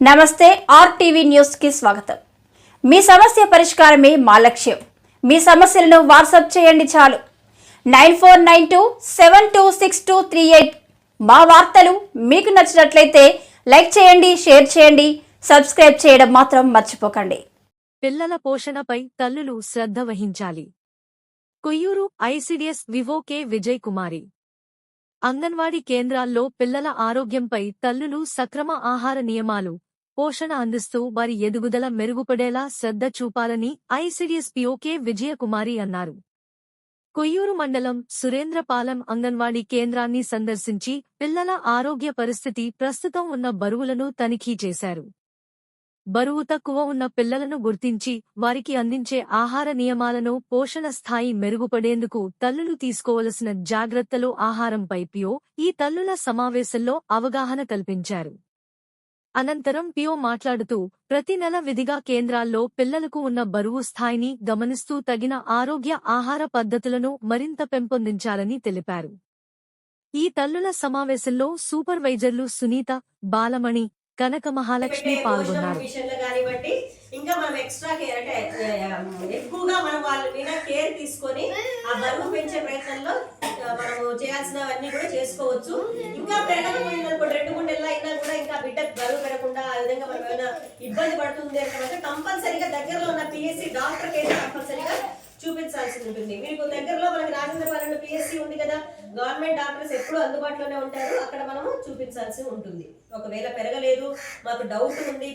నమస్తే ఆర్టీవీ న్యూస్కి స్వాగతం. మీ సమస్య పరిష్కారమే మా లక్ష్యం. మీ సమస్యలను వాట్సాప్ చేయండి చాలు. Nine four nine two seven two six two three eight మా వార్తలు మీకు నచ్చినట్లయితే లైక్ చేయండి షేర్ చేయండి సబ్స్క్రైబ్ చేయడం మాత్రం మర్చిపోకండి. పిల్లల పోషణపై తల్లులు శ్రద్ధ వహించాలి. కొయ్యూరు ఐసిడిఎస్ వివో కె విజయ్ కుమారి అంగన్వాడీ కేంద్రాల్లో పిల్లల ఆరోగ్యంపై తల్లులు సక్రమ ఆహార నియమాలు పోషణ అందిస్తూ వారి ఎదుగుదల మెరుగుపడేలా శ్రద్ధ చూపాలని ఐసిడిఎస్ పిఓకే విజయకుమారి అన్నారు. కొయ్యూరు మండలం సురేంద్రపాలెం అంగన్వాడీ కేంద్రాన్ని సందర్శించి పిల్లల ఆరోగ్య పరిస్థితి ప్రస్తుతం ఉన్న బరువులను తనిఖీ చేశారు. బరువు తక్కువ ఉన్న పిల్లలను గుర్తించి వారికి అందించే ఆహార నియమాలను పోషణ స్థాయి మెరుగుపడేందుకు తల్లులు తీసుకోవలసిన జాగ్రత్తలు ఆహారంపై పియో ఈ తల్లుల సమావేశంలో అవగాహన కల్పించారు. అనంతరం పియో మాట్లాడుతూ ప్రతి నెల విధిగా కేంద్రాల్లో పిల్లలకు ఉన్న బరువు స్థాయిని గమనిస్తూ తగిన ఆరోగ్య ఆహార పద్ధతులను మరింత పెంపొందించాలని తెలిపారు. ఈ తల్లుల సమావేశంలో సూపర్వైజర్లు సునీత బాలమణి కనక మహాలక్ష్మి పాల్గొన్నారు. ఇంకా మనం ఎక్స్ట్రా కేర్ అంటే ఎక్కువగా మనం వాళ్ళ మీద కేర్ తీసుకొని ఆ బరువు పెంచే ప్రయత్నంలో ఆ, మనము చేయాల్సినవన్నీ కూడా చేసుకోవచ్చు. ఇంకా పెరగకపోయింది విధంగా మనం ఏమైనా ఇబ్బంది పడుతుంది అంటే కంపల్సరీగా దగ్గరలో ఉన్న పిఎస్సి డాక్టర్ కేసు కంపల్సరీగా చూపించాల్సి ఉంటుంది. మీకు దగ్గరలో మనకి రాజేంద్రపాలెంలో పిఎస్సి ఉంది కదా గవర్నమెంట్ డాక్టర్స్ ఎప్పుడూ అందుబాటులోనే ఉంటారు. అక్కడ మనము చూపించాల్సి ఉంటుంది. ఒకవేళ పెరగలేదు మాకు డౌట్ ఉంది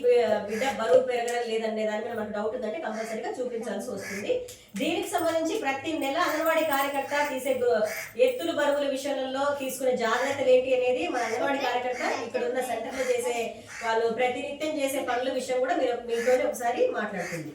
బిడ్డ బరువు పెరగడం లేదనే దాని మీద మనకు డౌట్ ఉందంటే కంపల్సరీగా చూపించాల్సి వస్తుంది. దీనికి సంబంధించి ప్రతి నెల అంగన్వాడీ కార్యకర్త తీసే ఎత్తులు బరువుల విషయంలో తీసుకునే జాగ్రత్తలు ఏంటి అనేది మన అంగన్వాడీ కార్యకర్త ఇక్కడ ఉన్న సెంటర్లో చేసే వాళ్ళు ప్రతినిత్యం చేసే పనుల విషయం కూడా మీరు మీతోనే ఒకసారి మాట్లాడుతుంది.